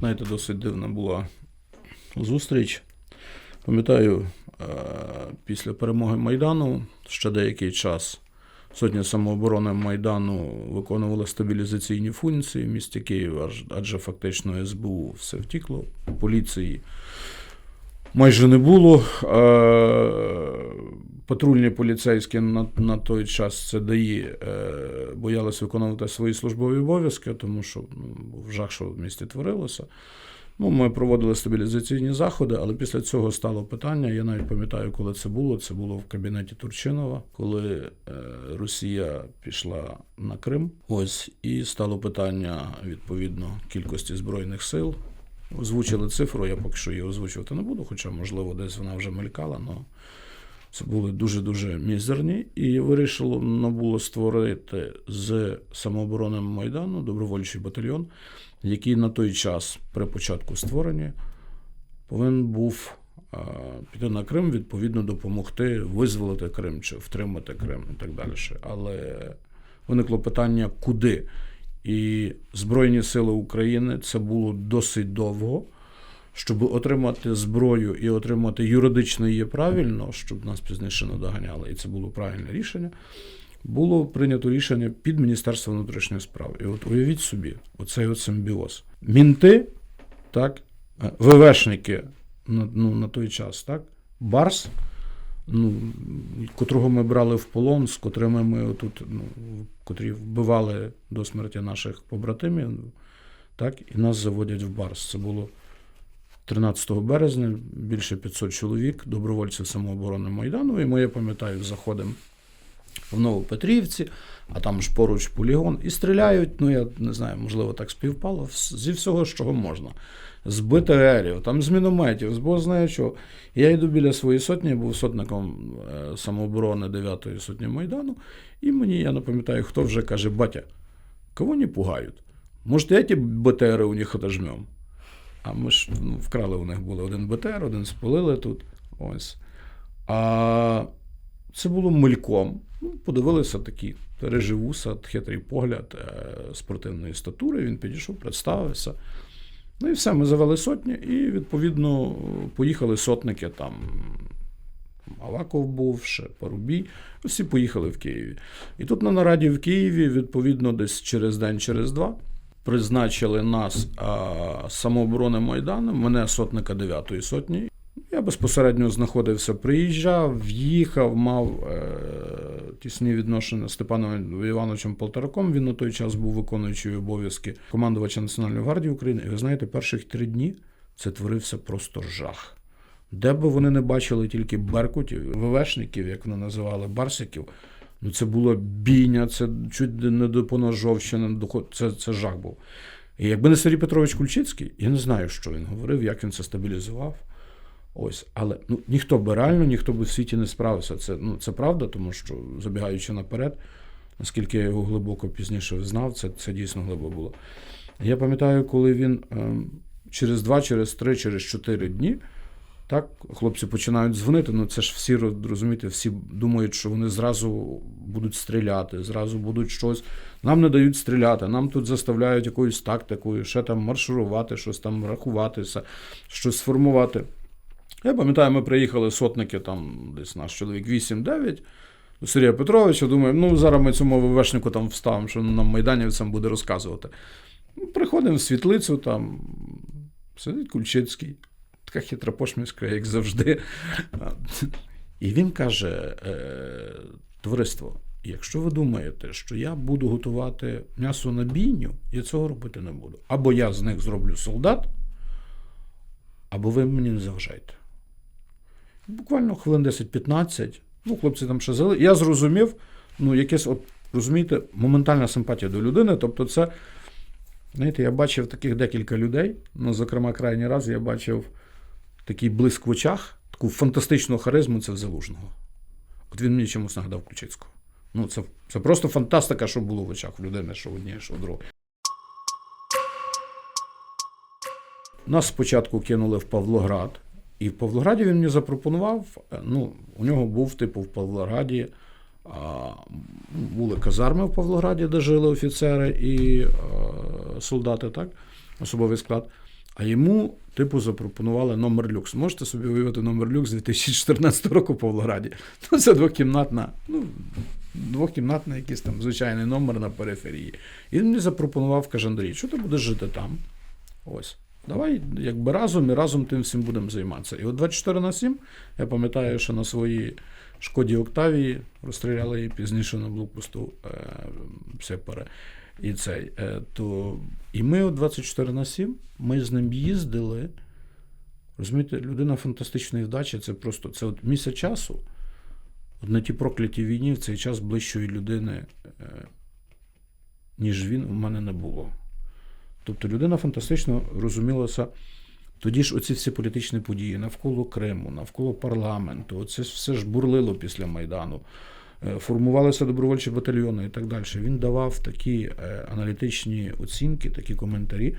знаєте, досить дивна була зустріч. Пам'ятаю, е, після перемоги Майдану ще деякий час сотня самооборони Майдану виконувала стабілізаційні функції в місті Києва, адже фактично СБУ все втікло, поліції майже не було. Е, Патрульні поліцейські на, на той час це ДАІ е, боялися виконувати свої службові обов'язки, тому що ну, був жах, що в місті творилося. Ну, ми проводили стабілізаційні заходи, але після цього стало питання. Я навіть пам'ятаю, коли це було. Це було в кабінеті Турчинова, коли е, Росія пішла на Крим. Ось і стало питання відповідно кількості збройних сил. Озвучили цифру, я поки що її озвучувати не буду, хоча, можливо, десь вона вже мелькала, але це були дуже-дуже мізерні. І вирішило ну, було створити з самооборони Майдану добровольчий батальйон, який на той час, при початку створення, повинен був піти на Крим, відповідно, допомогти визволити Крим чи втримати Крим і так далі. Але виникло питання, куди. І Збройні Сили України це було досить довго. Щоб отримати зброю і отримати юридично її правильно, щоб нас пізніше не доганяли, і це було правильне рішення. Було прийнято рішення під Міністерство внутрішніх справ. І от уявіть собі, оцей от симбіоз. Мінти, так, е, ВВшники ну, на той час, так, Барс, ну, котрого ми брали в полон, з котрими ми тут, ну, котрі вбивали до смерті наших побратимів, так, і нас заводять в Барс. Це було 13 березня, більше 500 чоловік, добровольців самооборони Майдану. І ми, я пам'ятаю, заходимо в Новопетрівці, а там ж поруч полігон, і стріляють, ну я не знаю, можливо, так співпало, зі всього, з чого можна. З БТРів, там з мінометів, з бо знає чого. Я йду біля своєї сотні, був сотником е, самооборони 9-ї сотні Майдану, і мені, я не пам'ятаю, хто вже каже, батя, кого не пугають? Может, эти БТРи у них отожмем? А ми ж ну, вкрали у них були один БТР, один спалили тут. Ось. А це було мельком. Ну, подивилися такі переживуса, хитрий погляд е, спортивної статури. Він підійшов, представився. Ну і все, ми завели сотні, і відповідно поїхали сотники там. Аваков був, ще Парубій. Всі поїхали в Києві. І тут на нараді в Києві, відповідно, десь через день, через два, призначили нас а, самооборони Майдану, мене сотника 9-ї сотні. Я безпосередньо знаходився, приїжджав, в'їхав, мав е, тісні відношення з Степаном Івановичем Полтораком. Він на той час був виконуючий обов'язки командувача Національної гвардії України. І ви знаєте, перших три дні це творився просто жах. Де би вони не бачили тільки беркутів, ВВшників, як вони називали, барсиків, ну це була бійня, це чуть не до поножовщини, це, це жах був. І якби не Сергій Петрович Кульчицький, я не знаю, що він говорив, як він це стабілізував. Ось, але ну, ніхто би реально, ніхто би в світі не справився. Це, ну, це правда, тому що забігаючи наперед, наскільки я його глибоко пізніше знав, це, це дійсно глибоко було. Я пам'ятаю, коли він ем, через два, через три, через чотири дні. Так, хлопці починають дзвонити, ну це ж всі роз- розумієте, всі думають, що вони зразу будуть стріляти, зразу будуть щось. Нам не дають стріляти, нам тут заставляють якоюсь тактикою, ще там марширувати, щось там рахуватися, щось сформувати. Я пам'ятаю, ми приїхали сотники, там десь наш чоловік 8-9 до Сергія Петровича. Думаю, ну зараз ми цьому ВВшнику там вставимо, що нам майданівцям буде розказувати. Ну, Приходимо в світлицю, там сидить Кульчицький, така хитра пошмішка, як завжди. І він каже: е, товариство, якщо ви думаєте, що я буду готувати м'ясо на бійню, я цього робити не буду. Або я з них зроблю солдат, або ви мені не заважайте. Буквально хвилин 10-15. Ну, хлопці там ще зали. Я зрозумів, ну, якесь, от, розумієте, моментальна симпатія до людини. Тобто, це, знаєте, я бачив таких декілька людей. Ну, зокрема, крайній раз я бачив такий блиск в очах, таку фантастичну харизму це в Залужного. От він мені чомусь нагадав Ключицького. Ну, це, це просто фантастика, що було в очах в людини, що в одній, що в. Нас спочатку кинули в Павлоград, і в Павлограді він мені запропонував. е, Ну, у нього був, типу, в Павлограді. А, були казарми в Павлограді, де жили офіцери і е, солдати, так, особовий склад. А йому, типу, запропонували номер люкс. Можете собі уявити номер люкс 2014 року в Павлограді. Ну, це двокімнатна, ну, двокімнатний якийсь там звичайний номер на периферії. І він мені запропонував, каже, Андрій, що ти будеш жити там? Ось. Давай, якби разом і разом тим всім будемо займатися. І от 24 на 7, я пам'ятаю, що на своїй шкоді Октавії розстріляли її пізніше на блокпосту е, Сепаре. І цей, е, то, і ми от 24 на 7, ми з ним їздили. Розумієте, людина фантастичної вдачі, це просто це от місяць часу. От на тій проклятій війні в цей час ближчої людини, е, ніж він, у мене не було. Тобто людина фантастично розумілася. Тоді ж оці всі політичні події навколо Криму, навколо парламенту, оце все ж бурлило після Майдану. Е, Формувалися добровольчі батальйони і так далі. Він давав такі е, аналітичні оцінки, такі коментарі.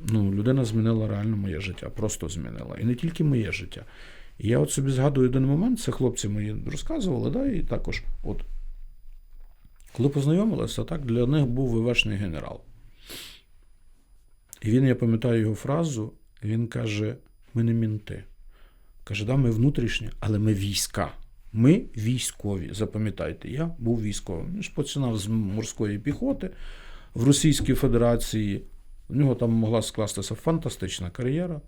Ну, людина змінила реально моє життя, просто змінила. І не тільки моє життя. І я от собі згадую один момент, це хлопці мої розказували, да, і також, от, коли познайомилися, так, для них був ВВшний генерал. І він, я пам'ятаю його фразу, він каже: ми не мінти. Каже, да, ми внутрішні, але ми війська. Ми військові. Запам'ятайте, я був військовим. Він ж починав з морської піхоти в Російській Федерації. У нього там могла скластися фантастична кар'єра,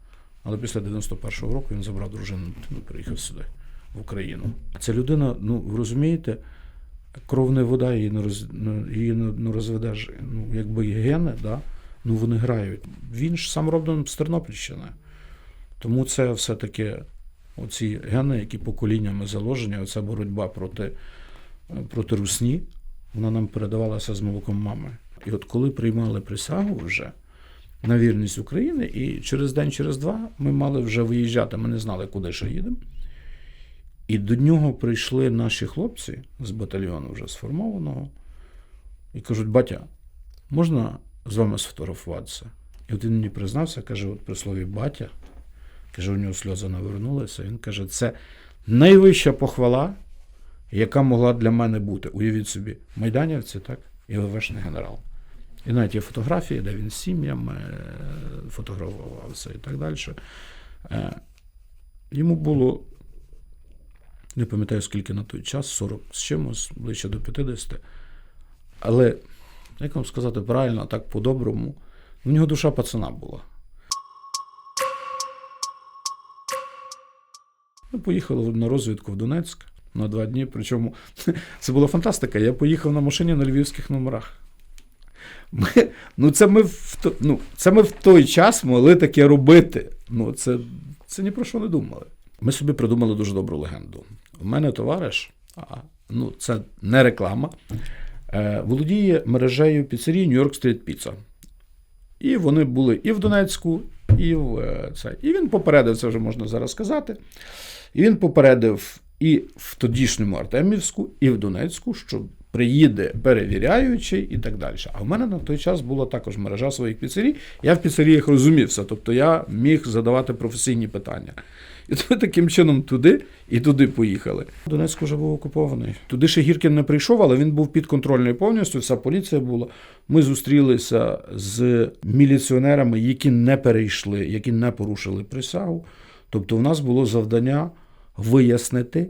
але після 91-го року він забрав дружину ну, приїхав сюди, в Україну. Ця людина, ну ви розумієте, кров не вода, її не роз, її не, розведеш. Ну, якби гени, да, ну вони грають. Він ж сам родом з Тернопільщини. Тому це все-таки оці гени, які поколіннями заложені, оця боротьба проти, проти русні, вона нам передавалася з молоком мами. І от коли приймали присягу вже на вірність України, і через день, через два ми мали вже виїжджати, ми не знали, куди ще їдемо. І до нього прийшли наші хлопці з батальйону вже сформованого і кажуть: батя, можна з вами сфотографуватися? І от він мені признався, каже: от при слові батя, каже, у нього сльози навернулися. Він каже, це найвища похвала, яка могла для мене бути. Уявіть собі, майданівці, так, і ВВшний генерал. І навіть є фотографії, де він з сім'ями е, фотографувався і так далі. Е, Йому було, не пам'ятаю скільки на той час, 40 з чимось, ближче до 50. Але, як вам сказати правильно, так по-доброму, в нього душа пацана була. Ми поїхали на розвідку в Донецьк на два дні. Причому це була фантастика. Я поїхав на машині на львівських номерах. Ми, ну, це, ми в, ну, це ми в той час могли таке робити. Ну, це, це ні про що не думали. Ми собі придумали дуже добру легенду. У мене товариш, а, ну, це не реклама, володіє мережею New York Street Pizza. І вони були і в Донецьку, і в е, це. І він попередив, це вже можна зараз сказати. І він попередив і в тодішньому Артемівську, і в Донецьку, що приїде перевіряючий і так далі. А в мене на той час була також мережа своїх піцерій. Я в піцеріях розумівся, тобто я міг задавати професійні питання. І ми таким чином туди і туди поїхали. Донецьк вже був окупований. Туди ще Гіркін не прийшов, але він був підконтрольний повністю, вся поліція була. Ми зустрілися з міліціонерами, які не перейшли, які не порушили присягу. Тобто, у нас було завдання вияснити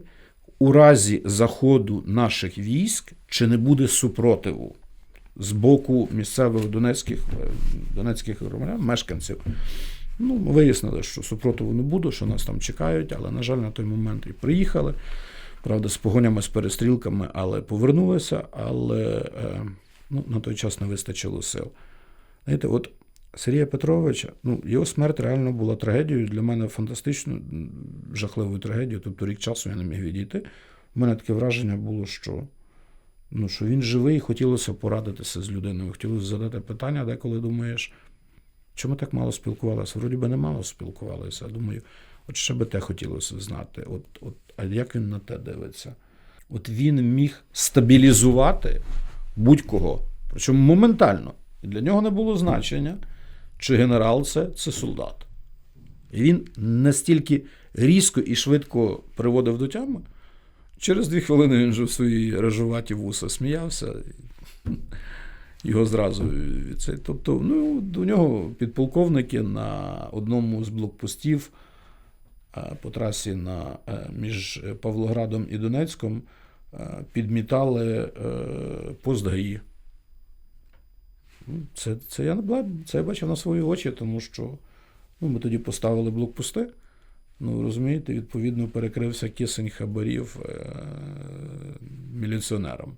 у разі заходу наших військ, чи не буде супротиву з боку місцевих донецьких, е, донецьких громадян, мешканців. Ну, вияснили, що супротиву не буде, що нас там чекають, але, на жаль, на той момент і приїхали. Правда, з погонями, з перестрілками, але повернулися, але е, ну, на той час не вистачило сил. Знаєте, от Сергія Петровича, ну, його смерть реально була трагедією для мене фантастичною, жахливою трагедією. Тобто рік часу я не міг відійти. У мене таке враження було, що, ну, що він живий, і хотілося порадитися з людиною. Хотілося задати питання, деколи думаєш, чому так мало спілкувалися? Вроді би не мало спілкувалися. Думаю, от ще би те хотілося знати. От, от, а як він на те дивиться? От він міг стабілізувати будь-кого, причому моментально. І для нього не було значення, чи генерал це, це солдат. І він настільки різко і швидко приводив до тями. Через дві хвилини він вже в своїй режуваті вуса сміявся. його зразу. від Тобто, ну, до нього підполковники на одному з блокпостів е, по трасі на, е, між Павлоградом і Донецьком е, підмітали пост ГАІ. Ну, Це, це, я, не це я бачив на свої очі, тому що ну, ми тоді поставили блокпости. Ну, розумієте, відповідно, перекрився кисень хабарів е- міліціонерам.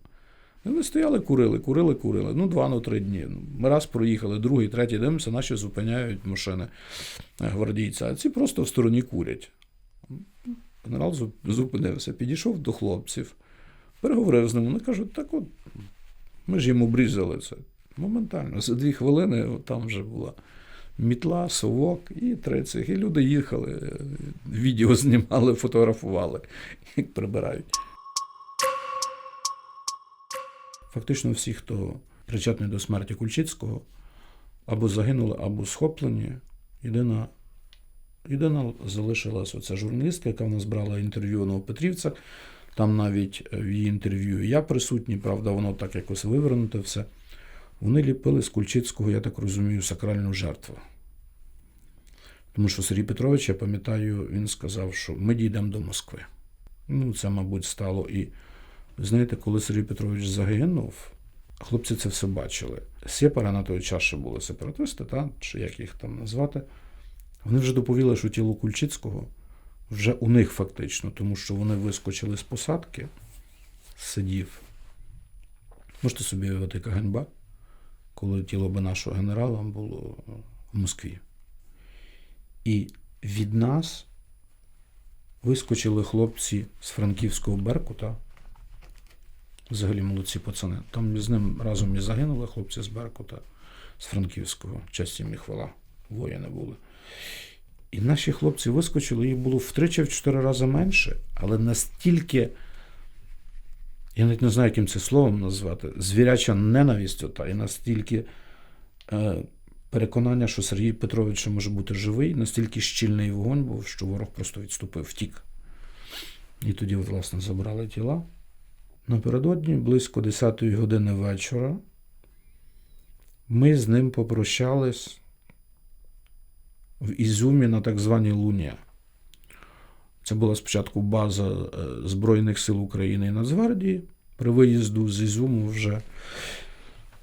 І Вони стояли, курили, курили, курили. Ну, два, ну три дні. Ну, Ми раз проїхали, другий, третій дивимося, наші зупиняють машини е, гвардійця, а ці просто в стороні курять. Генерал зупинився, підійшов до хлопців, переговорив з ними. Вони кажуть, так от, ми ж їм обрізали це. Моментально. За дві хвилини там вже була мітла, совок і три цих. І люди їхали, відео знімали, фотографували, як прибирають. Фактично всі, хто причетний до смерті Кульчицького, або загинули, або схоплені. Єдина, єдина залишилась оця журналістка, яка в нас брала інтерв'ю у Новопетрівцях. Там навіть в її інтерв'ю я присутній, правда, воно так якось вивернуте все. Вони ліпили з Кульчицького, я так розумію, сакральну жертву. Тому що Сергій Петрович, я пам'ятаю, він сказав, що ми дійдемо до Москви. Ну, це, мабуть, стало і. Знаєте, коли Сергій Петрович загинув, хлопці це все бачили. Сепара на той час ще були сепаратисти, та? чи як їх там назвати. Вони вже доповіли, що тіло Кульчицького вже у них фактично, тому що вони вискочили з посадки, сидів. Можете собі уявити, яка ганьба, коли тіло би нашого генерала було в Москві. І від нас вискочили хлопці з франківського Беркута. Взагалі молодці пацани. Там з ним разом і загинули хлопці з Беркута, з Франківського. Честь їм і хвала. Воїни були. І наші хлопці вискочили, їх було втричі в чотири рази менше, але настільки, я навіть не знаю, яким це словом назвати, звіряча ненависть ота, і настільки е, переконання, що Сергій Петрович може бути живий, настільки щільний вогонь був, що ворог просто відступив, втік. І тоді, власне, забрали тіла. Напередодні, близько 10 години вечора, ми з ним попрощались в Ізюмі на так званій Луні. Це була спочатку база е, Збройних сил України і Нацгвардії. При виїзду з Ізюму вже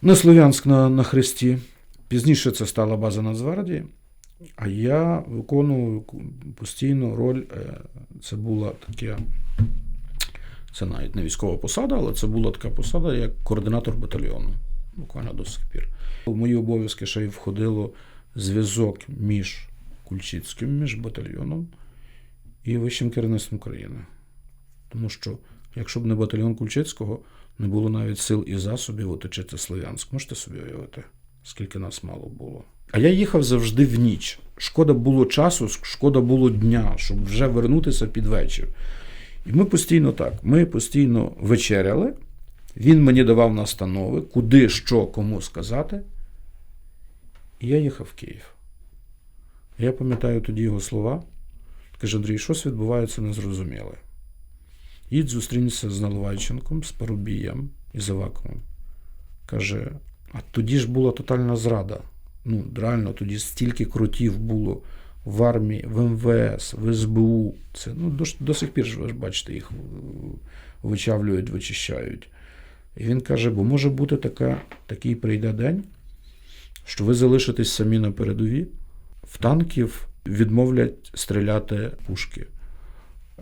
на Слов'янськ на, на Хресті. Пізніше це стала база Нацгвардії. А я виконував постійно роль. е, Це була таке. Це навіть не військова посада, але це була така посада, як координатор батальйону. Буквально до сих пір. В мої обов'язки ще й входило зв'язок між Кульчицьким, між батальйоном і вищим керівництвом країни. Тому що, якщо б не батальйон Кульчицького, не було навіть сил і засобів оточити Слов'янськ. Можете собі уявити, скільки нас мало було. А я їхав завжди в ніч. Шкода було часу, шкода було дня, щоб вже вернутися під вечір. І ми постійно так. Ми постійно вечеряли. Він мені давав настанови, куди, що, кому сказати. І я їхав в Київ. Я пам'ятаю тоді його слова. Каже, Андрій, щось відбувається незрозуміле. Їдь зустрінься з Наливайченком, з Парубієм і Заваковим. Каже, а тоді ж була тотальна зрада. Ну, реально, тоді стільки крутів було в армії, в МВС, в СБУ. Це ну, до, до сих пір ви ж бачите, їх вичавлюють, вичищають. І він каже: бо може бути така, такий прийде день, що ви залишитесь самі на передові, в танків відмовлять стріляти пушки,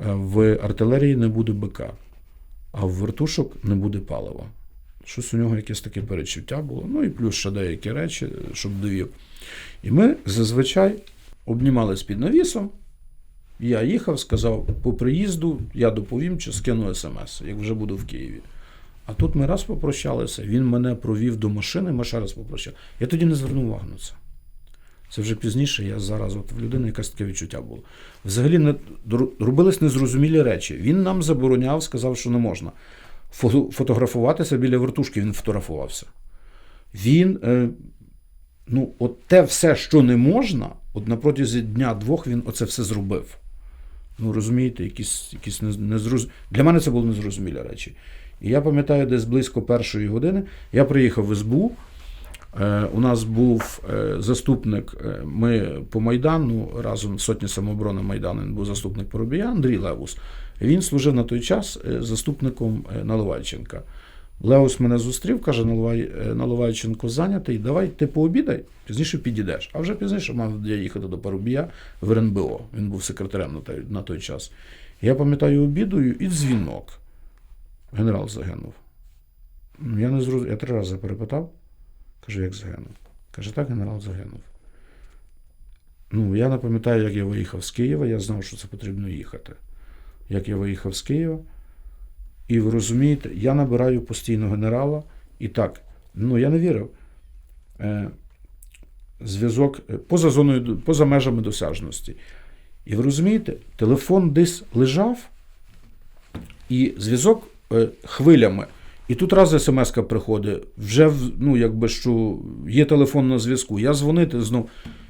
Е, в артилерії не буде БК, а в вертушок не буде палива. Щось у нього якесь таке перечуття було. Ну і плюс ще деякі речі, щоб довів. І ми зазвичай обнімались під навісом. Я їхав, сказав, по приїзду я доповім чи скину смс, як вже буду в Києві. А тут ми раз попрощалися, він мене провів до машини, ми ще раз попрощали. Я тоді не звернув увагу на це. Це вже пізніше, я зараз от в людини якесь таке відчуття було. Взагалі не, робились незрозумілі речі. Він нам забороняв, сказав, що не можна. Фото, фотографуватися біля вертушки він фотографувався. Він, е, ну, от те все, що не можна, от на протязі дня-двох він оце все зробив. Ну, розумієте, якісь, якісь незроз... Для мене це були незрозумілі речі. І я пам'ятаю, десь близько першої години я приїхав в СБУ, У нас був е, заступник. е, Ми по Майдану разом сотні самооборони Майдану він був заступник Поробія Андрій Левус. Він служив на той час е, заступником е, Наливайченка. Леус мене зустрів, каже: Наливай, е, Наливайченко зайнятий, давай ти пообідай, пізніше підійдеш. А вже пізніше мав я їхати до Парубія в РНБО. Він був секретарем на той, на той час. Я пам'ятаю, обідаю і дзвінок. Генерал загинув. Ну, Я не зрозумів. Я три рази перепитав. Кажу, як загинув? Каже, так, генерал загинув. Ну, я не пам'ятаю, як я виїхав з Києва, я знав, що це потрібно їхати. Як я виїхав з Києва, і ви розумієте, я набираю постійно генерала, і так, ну я не вірив. Е, зв'язок е, поза зоною, поза межами досяжності. І ви розумієте, телефон десь лежав, і зв'язок е, хвилями. І тут раз смс-ка приходить, вже ну, якби що є телефон на зв'язку. Я дзвонити знов.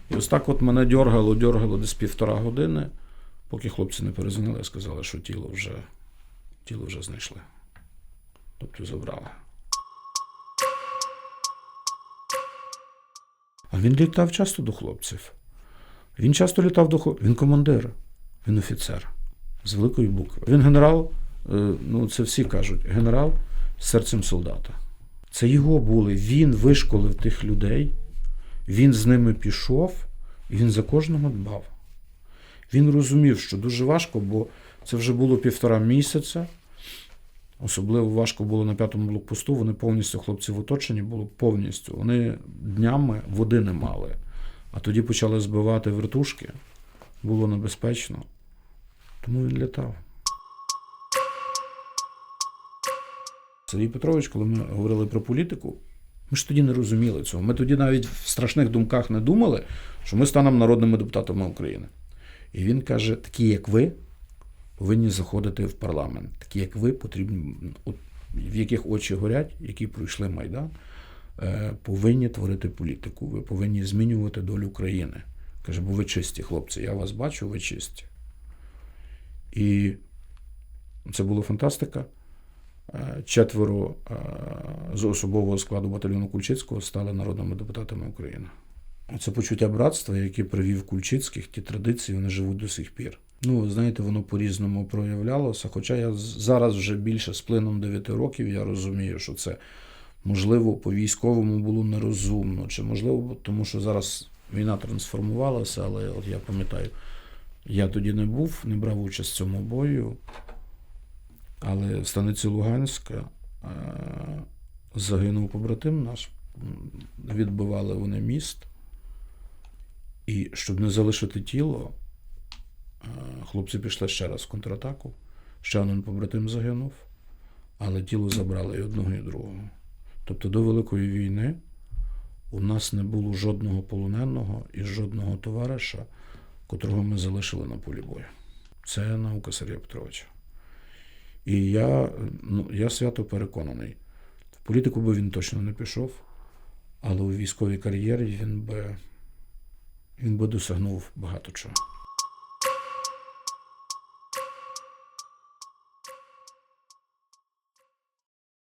І ось так от мене дьоргало, дьоргало десь півтора години, поки хлопці не перезвонили сказали, що тіло вже, тіло вже знайшли. Тобто забрали. А він літав часто до хлопців. Він часто літав до хлопців. Він командир, він офіцер з великої букви. Він генерал, е, ну це всі кажуть, генерал серцем солдата. Це його були. Він вишколив тих людей, він з ними пішов, і він за кожного дбав. Він розумів, що дуже важко, бо це вже було півтора місяця. Особливо важко було на п'ятому блокпосту. Вони повністю хлопці в оточенні було повністю. Вони днями води не мали. А тоді почали збивати вертушки. Було небезпечно. Тому він літав. Сергій Петрович, коли ми говорили про політику, ми ж тоді не розуміли цього. Ми тоді навіть в страшних думках не думали, що ми станемо народними депутатами України. І він каже: такі, як ви, повинні заходити в парламент. Такі, як ви, потрібні, в яких очі горять, які пройшли Майдан, е, повинні творити політику. Ви повинні змінювати долю країни. Каже, бо ви чисті, хлопці, я вас бачу, ви чисті. І це була фантастика. Е, Четверо е, з особового складу батальйону Кульчицького стали народними депутатами України. Це почуття братства, яке привів Кульчицьких, ті традиції, вони живуть до сих пір. Ну, знаєте, воно по-різному проявлялося. Хоча я зараз вже більше з плином 9 років я розумію, що це можливо по військовому було нерозумно, чи можливо, тому що зараз війна трансформувалася, але от я пам'ятаю, я тоді не був, не брав участь в цьому бою. Але в станиці Луганська е, загинув побратим наш. Відбивали вони міст. І щоб не залишити тіло, е, хлопці пішли ще раз в контратаку. Ще один побратим загинув, але тіло забрали і одного, і другого. Тобто до Великої війни у нас не було жодного полоненого і жодного товариша, котрого ми залишили на полі бою. Це наука Сергія Петровича. І я, ну, я свято переконаний. В політику би він точно не пішов, але у військовій кар'єрі він би, він би досягнув багато чого.